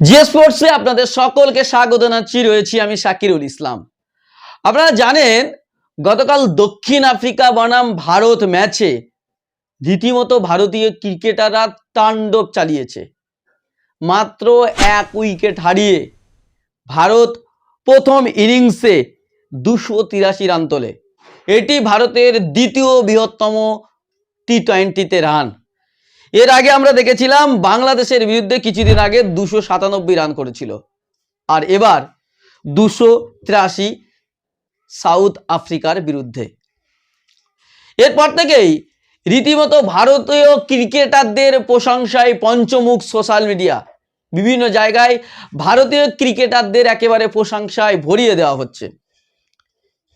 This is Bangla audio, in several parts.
জি স্পোর্টসে আপনাদের সকলকে স্বাগত জানাচ্ছি, রয়েছি আমি শাকিরুল ইসলাম। আপনারা জানেন, গতকাল দক্ষিণ আফ্রিকা বনাম ভারত ম্যাচে রীতিমতো ভারতীয় ক্রিকেটাররা তাণ্ডব চালিয়েছে। মাত্র এক উইকেট হারিয়ে ভারত প্রথম ইনিংসে দুশো তিরাশি রান তোলে। এটি ভারতের দ্বিতীয় বৃহত্তম টি টোয়েন্টিতে রান এর আগে আমরা দেখেছিলাম বাংলাদেশের বিরুদ্ধে কিছুদিন আগে দুশো সাতানব্বই রান করেছিল। আর এবার দুশো তিরাশি সাউথ আফ্রিকার বিরুদ্ধে। এরপর থেকেই রীতিমতো ভারতীয় ক্রিকেটারদের প্রশংসায় পঞ্চমুখ সোশ্যাল মিডিয়া। বিভিন্ন জায়গায় ভারতীয় ক্রিকেটারদের একেবারে প্রশংসায় ভরিয়ে দেওয়া হচ্ছে।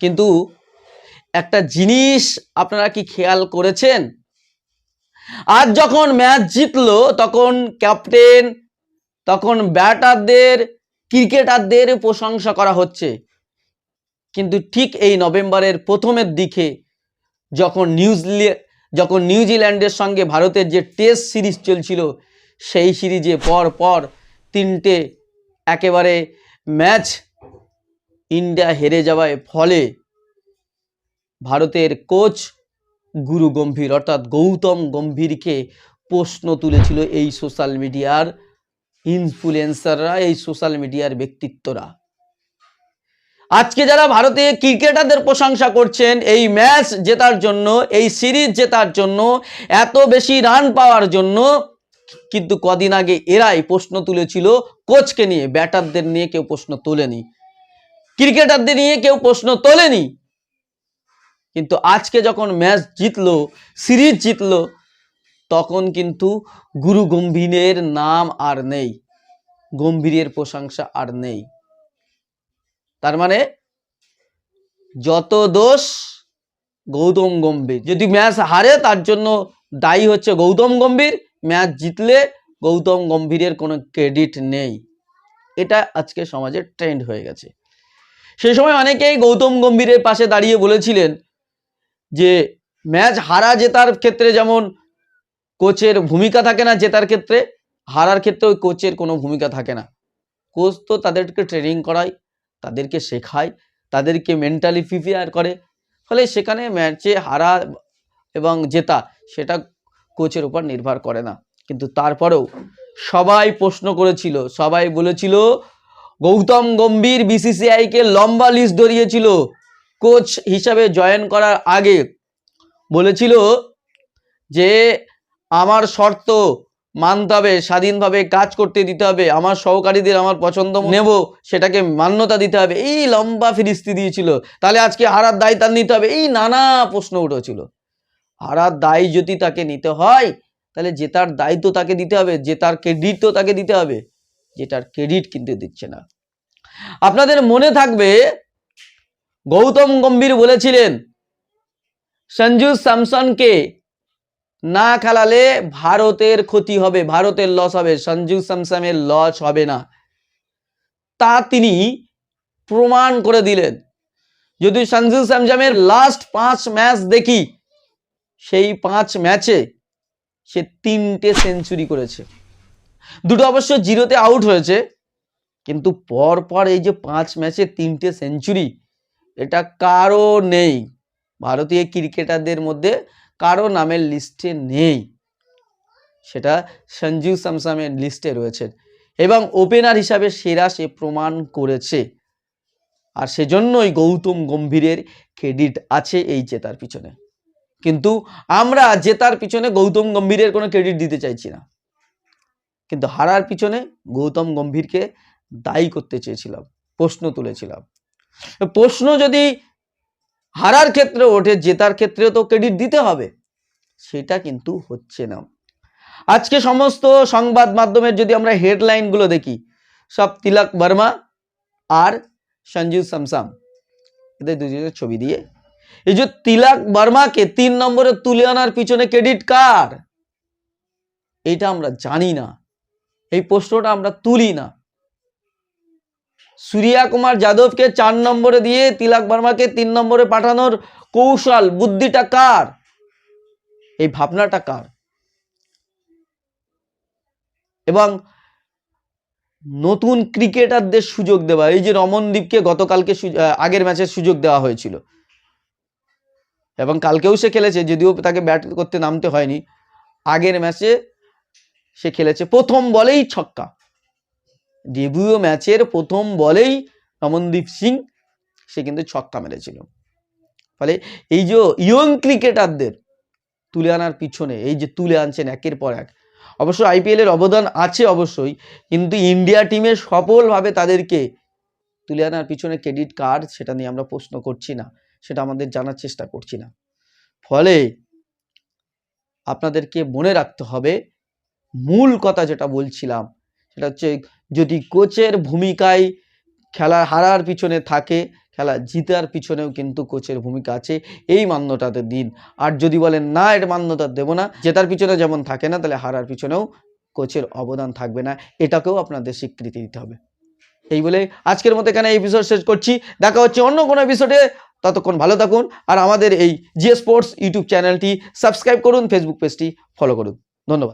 কিন্তু একটা জিনিস আপনারা কি খেয়াল করেছেন? আজ যখন ম্যাচ জিতলো, তখন ক্যাপ্টেন, তখন ব্যাটারদের, ক্রিকেটারদের প্রশংসা করা হচ্ছে। কিন্তু ঠিক এই নভেম্বরের প্রথমের দিকে যখন নিউজিল্যান্ড যখন নিউজিল্যান্ডের সঙ্গে ভারতের যে টেস্ট সিরিজ চলছিল, সেই সিরিজে পর পর তিনটে একেবারে ম্যাচ ইন্ডিয়া হেরে যাওয়ায় ফলে ভারতের কোচ গুরু গম্ভীর, অর্থাৎ গৌতম গম্ভীরকে প্রশ্ন তুলেছিল এই সোশ্যাল মিডিয়ার ইনফ্লুয়েন্সাররা এই সোশ্যাল মিডিয়ার ব্যক্তিত্বরা। আজকে যারা ভারতে ক্রিকেটারদের প্রশংসা করছেন, এই ম্যাচ জেতার জন্য, এই সিরিজ জেতার জন্য, এত বেশি রান পাওয়ার জন্য, কিন্তু কদিন আগে এরাই প্রশ্ন তুলেছিল কোচকে নিয়ে, ব্যাটারদের নিয়ে কেউ প্রশ্ন তোলেনি। ক্রিকেটারদের নিয়ে কেউ প্রশ্ন তোলেনি। কিন্তু আজকে যখন ম্যাচ জিতলো, সিরিজ জিতলো, তখন কিন্তু গুরু গম্ভীরের নাম আর নেই। গম্ভীরের প্রশংসা আর নেই। তার মানে যত দোষ গৌতম গম্ভীর। যদি ম্যাচ হারে, তার জন্য দায়ী হচ্ছে গৌতম গম্ভীর। ম্যাচ জিতলে গৌতম গম্ভীরের কোনো ক্রেডিট নেই। এটা আজকে সমাজের ট্রেন্ড হয়ে গেছে। সেই সময় অনেকেই গৌতম গম্ভীরের পাশে দাঁড়িয়ে বলেছিলেন যে ম্যাচ হারা জেতার ক্ষেত্রে যেমন কোচের ভূমিকা থাকে না জেতার ক্ষেত্রে, হারার ক্ষেত্রে ওই কোচের কোনো ভূমিকা থাকে না। কোচ তো তাদেরকে ট্রেনিং করায়, তাদেরকে শেখায়, তাদেরকে মেন্টালি প্রিপেয়ার করে। ফলে সেখানে ম্যাচে হারা এবং জেতা সেটা কোচের উপর নির্ভর করে না। কিন্তু তারপরেও সবাই প্রশ্ন করেছিল, সবাই বলেছিল, গৌতম গম্ভীর বিসিসিআইকে লম্বা লিস্ট ধরিয়েছিল। কোচ হিসাবে জয়েন করার আগে বলেছিল যে আমার শর্ত মানতে হবে, স্বাধীনভাবে কাজ করতে দিতে হবে, আমার সহকারীদের আমার পছন্দ নেব, সেটাকে মান্যতা দিতে হবে, এই লম্বা ফিরিস্তি দিয়েছিল। তাহলে আজকে হারার দায় তার নিতে হবে, এই নানা প্রশ্ন উঠেছিল। হারার দায় যদি তাকে নিতে হয়, তাহলে জেতার দায় তো তাকে দিতে হবে জেতার ক্রেডিট তো তাকে দিতে হবে যেটার ক্রেডিট কিন্তু দিচ্ছে না। আপনাদের মনে থাকবে গৌতম গম্ভীর বলেছিলেন, সঞ্জু স্যামসনকে না খেলালে ভারতের ক্ষতি হবে, ভারতের লস হবে, সঞ্জু স্যামসনের লস হবে না। তা তিনি প্রমাণ করে দিলেন। যদি সঞ্জু স্যামসামের লাস্ট পাঁচ ম্যাচ দেখি, সেই পাঁচ ম্যাচে সে তিনটে সেঞ্চুরি করেছে। দুটো অবশ্য জিরোতে আউট হয়েছে, কিন্তু পর পর এই যে পাঁচ ম্যাচে তিনটে সেঞ্চুরি এটা কারও নেই। ভারতীয় ক্রিকেটারদের মধ্যে কারও নামের লিস্টে নেই। সেটা সঞ্জু স্যামসামের লিস্টে রয়েছে এবং ওপেনার হিসাবে সেরা সে প্রমাণ করেছে। আর সেজন্যই গৌতম গম্ভীরের ক্রেডিট আছে এই জেতার পিছনে। কিন্তু আমরা জেতার পিছনে গৌতম গম্ভীরের কোনো ক্রেডিট দিতে চাইছি না। কিন্তু হারার পিছনে গৌতম গম্ভীরকে দায়ী করতে চেয়েছিলাম, প্রশ্ন তুলেছিলাম। প্রশ্ন যদি হারার ক্ষেত্রে ওঠে, জেতার ক্ষেত্রেও তো ক্রেডিট দিতে হবে, সেটা কিন্তু হচ্ছে না। আজকে সমস্ত সংবাদ মাধ্যমের যদি আমরা হেডলাইনগুলো দেখি, সব তিলক বর্মা আর সঞ্জু সামসাম, এদের দুজনের ছবি দিয়ে। এই যে তিলক বর্মাকে তিন নম্বরে তুলে আনার পিছনে ক্রেডিট কার? এটা আমরা জানি না। এই প্রশ্নটা আমরা তুলি না। সূর্যা কুমার যাদবকে চার নম্বরে দিয়ে তিলক বর্মাকে তিন নম্বরে পাঠানোর কৌশল, বুদ্ধিটা কার? এই ভাবনাটা কার? এবং নতুন ক্রিকেটারদের সুযোগ দেওয়া, এই যে রমনদীপকে গতকালকে আগের ম্যাচের সুযোগ দেওয়া হয়েছিল। এবং কালকেও সে খেলেছে, যদিও তাকে ব্যাট করতে নামতে হয়নি। আগের ম্যাচে সে খেলেছে, প্রথম বলেই ছক্কা। ডেবিউ ম্যাচের প্রথম বলেই রমনদীপ সিং, সে কিন্তু ছক্কা মেরেছিল। ফলে এই যে ইয়ং ক্রিকেটারদের তুলে আনার পিছনে, এই যে তুলে আনছেন একের পর এক, অবশ্য আইপিএল এর অবদান আছে অবশ্যই, কিন্তু ইন্ডিয়া টিমে সফলভাবে তাদেরকে তুলে আনার পিছনে ক্রেডিট কার্ড সেটা নিয়ে আমরা প্রশ্ন করছি না, সেটা আমাদের জানার চেষ্টা করছি না। ফলে আপনাদেরকে মনে রাখতে হবে, মূল কথা যেটা বলছিলাম সেটা হচ্ছে যদি কোচের ভূমিকায় খেলা হারার পিছনে থাকে, খেলা জিতার পিছনেও কিন্তু কোচের ভূমিকা আছে, এই মান্যতাতে দিন। আর যদি বলেন, না, এর মান্যতা দেবো না, জেতার পিছনে যেমন থাকে না, তাহলে হারার পিছনেও কোচের অবদান থাকবে না। এটাকেও আপনাদের স্বীকৃতি দিতে হবে। এই বলে আজকের মতো এখানে এপিসোড শেষ করছি। দেখা হচ্ছে অন্য কোনো এপিসোডে ততক্ষণ ভালো থাকুন আর আমাদের এই জিএ স্পোর্টস ইউটিউব চ্যানেলটি সাবস্ক্রাইব করুন ফেসবুক পেজটি ফলো করুন। ধন্যবাদ।